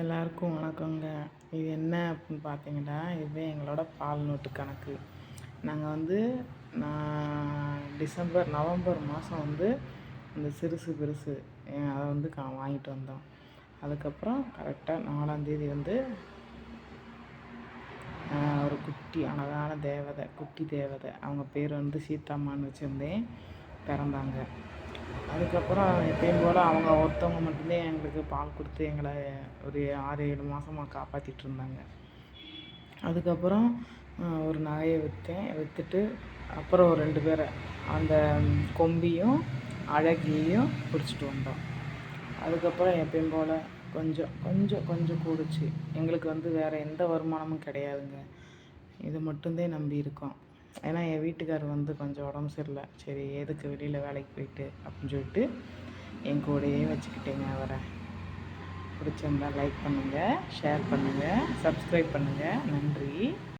எல்லாருக்கும் வணக்கங்க. இது என்ன அப்படின்னு பார்த்தீங்கன்னா இதுவே எங்களோட பால் நோட்டு கணக்கு. நாங்கள் வந்து நான் டிசம்பர் நவம்பர் மாதம் வந்து இந்த சிறுசு பெருசு அதை வந்து கா வாங்கிட்டு வந்தோம். அதுக்கப்புறம் கரெக்டாக நாலாந்தேதி வந்து ஒரு குட்டி அழகான தேவதை குட்டி தேவதை. அவங்க பேர் வந்து சீதாம்மான்னு வச்சுருந்தேன். பிறந்தாங்க. அதுக்கப்புறம் எப்பயும் போல் அவங்க ஒருத்தவங்க மட்டும்தான் எங்களுக்கு பால் கொடுத்து எங்களை ஒரு ஆறு ஏழு மாதமாக காப்பாற்றிட்டு இருந்தாங்க. அதுக்கப்புறம் ஒரு நகையை விற்றேன் விற்றுட்டு அப்புறம் ஒரு ரெண்டு பேரை அந்த கொம்பியும் அழகியையும் பிடிச்சிட்டு வந்தோம். அதுக்கப்புறம் எப்பயும் போல் கொஞ்சம் கொஞ்சம் கொஞ்சம் கூடுச்சு. எங்களுக்கு வந்து வேறு எந்த வருமானமும் கிடையாதுங்க. இது மட்டும்தான் நம்பி இருக்கோம். ஏன்னா என் வீட்டுக்கார் வந்து கொஞ்சம் உடம்பு சரியில்லை. சரி எதுக்கு வெளியில் வேலைக்கு போயிட்டு அப்படின்னு சொல்லிட்டு என் கூடையே வச்சுக்கிட்டேங்க அவரை. பிடிச்சிருந்தா லைக் பண்ணுங்கள் ஷேர் பண்ணுங்கள் சப்ஸ்கிரைப் பண்ணுங்கள் நன்றி.